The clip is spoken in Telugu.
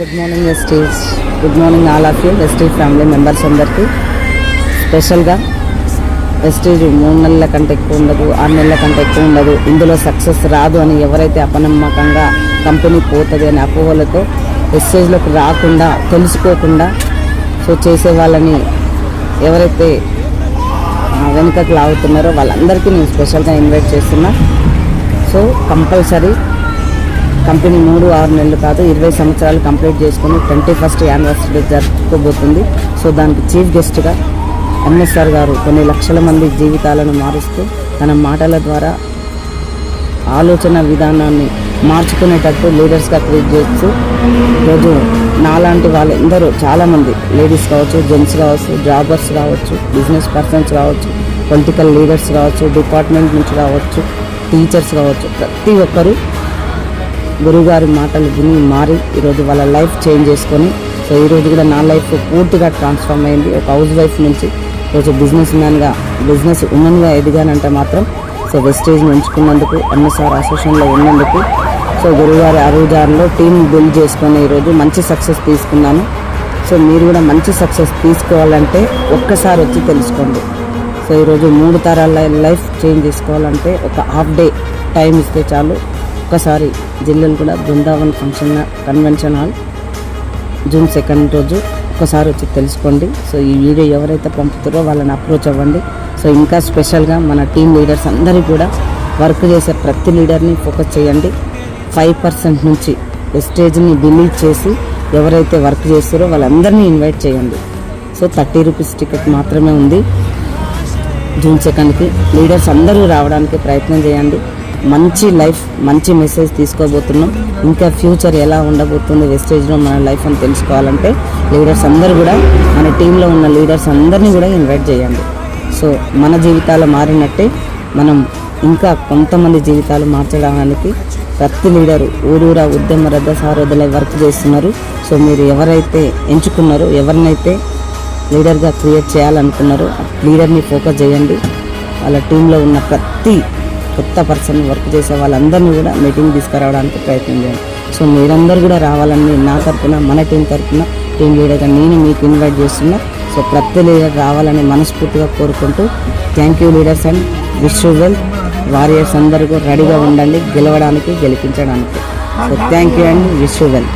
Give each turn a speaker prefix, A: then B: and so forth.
A: Good morning STs good morning all of you ST family members అందరికీ. స్పెషల్గా వెస్టేజ్ మూడు నెలల కంటే ఎక్కువ ఉండదు ఆరు నెలల కంటే ఎక్కువ ఉండదు. ఇందులో సక్సెస్ రాదు అని ఎవరైతే అపనమ్మకంగా కంపెనీ పోతుంది అనే అపోహలతో వెస్టేజ్లోకి రాకుండా తెలుసుకోకుండా సో చేసే వాళ్ళని ఎవరైతే వెనుకకు లాగుతున్నారో వాళ్ళందరికీ నేను స్పెషల్గా ఇన్వైట్ చేస్తున్నా. సో కంపల్సరీ కంపెనీ మూడు ఆరు నెలలు కాదు ఇరవై సంవత్సరాలు కంప్లీట్ చేసుకుని ట్వంటీ ఫస్ట్ యానివర్సరీ జరుపుకోబోతుంది. సో దానికి చీఫ్ గెస్ట్గా ఎంఎస్ఆర్ గారు కొన్ని లక్షల మంది జీవితాలను మారుస్తూ తన మాటల ద్వారా ఆలోచన విధానాన్ని మార్చుకునేటట్టు లీడర్స్గా క్రియేట్ చేస్తూ రోజు నాలాంటి వాళ్ళందరూ చాలామంది లేడీస్ కావచ్చు జెంట్స్ కావచ్చు జాబర్స్ కావచ్చు బిజినెస్ పర్సన్స్ కావచ్చు పొలిటికల్ లీడర్స్ కావచ్చు డిపార్ట్మెంట్ నుంచి కావచ్చు టీచర్స్ కావచ్చు ప్రతి ఒక్కరూ గురుగారి మాటలు విని మారి ఈరోజు వాళ్ళ లైఫ్ చేంజ్ చేసుకొని సో ఈరోజు కూడా నా లైఫ్ పూర్తిగా ట్రాన్స్ఫార్మ్ అయింది. ఒక హౌస్ వైఫ్ నుంచి ఈరోజు బిజినెస్ మ్యాన్గా బిజినెస్ ఉమెన్గా ఎదిగానంటే మాత్రం సో వెస్టేజ్ని ఎంచుకున్నందుకు ఎంఎస్ఆర్ అసోసియేషన్లో ఉన్నందుకు సో గురుగారి అరువుదారిలో టీం బిల్డ్ చేసుకొని ఈరోజు మంచి సక్సెస్ తీసుకున్నాను. సో మీరు కూడా మంచి సక్సెస్ తీసుకోవాలంటే ఒక్కసారి వచ్చి తెలుసుకోండి. సో ఈరోజు మూడు తరాల లైఫ్ చేంజ్ చేసుకోవాలంటే ఒక హాఫ్ డే టైం ఇస్తే చాలు. ఒక్కసారి జిల్లలు కూడా Brindavan function convention hall June second రోజు ఒక్కసారి వచ్చి తెలుసుకోండి. సో ఈ వీడియో ఎవరైతే పంపుతారో వాళ్ళని అప్రోచ్ అవ్వండి. సో ఇంకా స్పెషల్గా మన టీం లీడర్స్ అందరికీ కూడా వర్క్ చేసే ప్రతి లీడర్ని ఫోకస్ చేయండి. ఫైవ్ పర్సెంట్ నుంచి స్టేజ్ని డిలీట్ చేసి ఎవరైతే వర్క్ చేస్తారో వాళ్ళందరినీ ఇన్వైట్ చేయండి. సో థర్టీ రూపీస్ టికెట్ మాత్రమే ఉంది. జూన్ సెకండ్కి లీడర్స్ అందరూ రావడానికి ప్రయత్నం చేయండి. మంచి లైఫ్ మంచి మెసేజ్ తీసుకోబోతున్నాం. ఇంకా ఫ్యూచర్ ఎలా ఉండబోతుంది వెస్టేజ్లో మన లైఫ్ అని తెలుసుకోవాలంటే లీడర్స్ అందరూ కూడా మన టీంలో ఉన్న లీడర్స్ అందరినీ కూడా ఇన్వైట్ చేయండి. సో మన జీవితాలు మారినట్టే మనం ఇంకా కొంతమంది జీవితాలు మార్చడానికి ప్రతి లీడరు ఊరూరా ఉద్యమ రద్ద సారోదలై వర్క్ చేస్తున్నారు. సో మీరు ఎవరైతే ఎంచుకున్నారో ఎవరినైతే లీడర్గా క్రియేట్ చేయాలనుకున్నారో లీడర్ని ఫోకస్ చేయండి. వాళ్ళ టీంలో ఉన్న ప్రతి కొత్త పర్సన్ వర్క్ చేసే వాళ్ళందరినీ కూడా మీటింగ్ తీసుకురావడానికి ప్రయత్నం చేయండి సో మీరందరూ కూడా రావాలని నా తరఫున మన టీం తరఫున టీం లీడర్గా నేను మీకు ఇన్వైట్ చేస్తున్నా. సో ప్రతి లీడర్ రావాలని మనస్ఫూర్తిగా కోరుకుంటూ thank you leaders and wish well warriors అందరూ రెడీగా ఉండండి గెలవడానికి గెలిపించడానికి. So thank you and wish well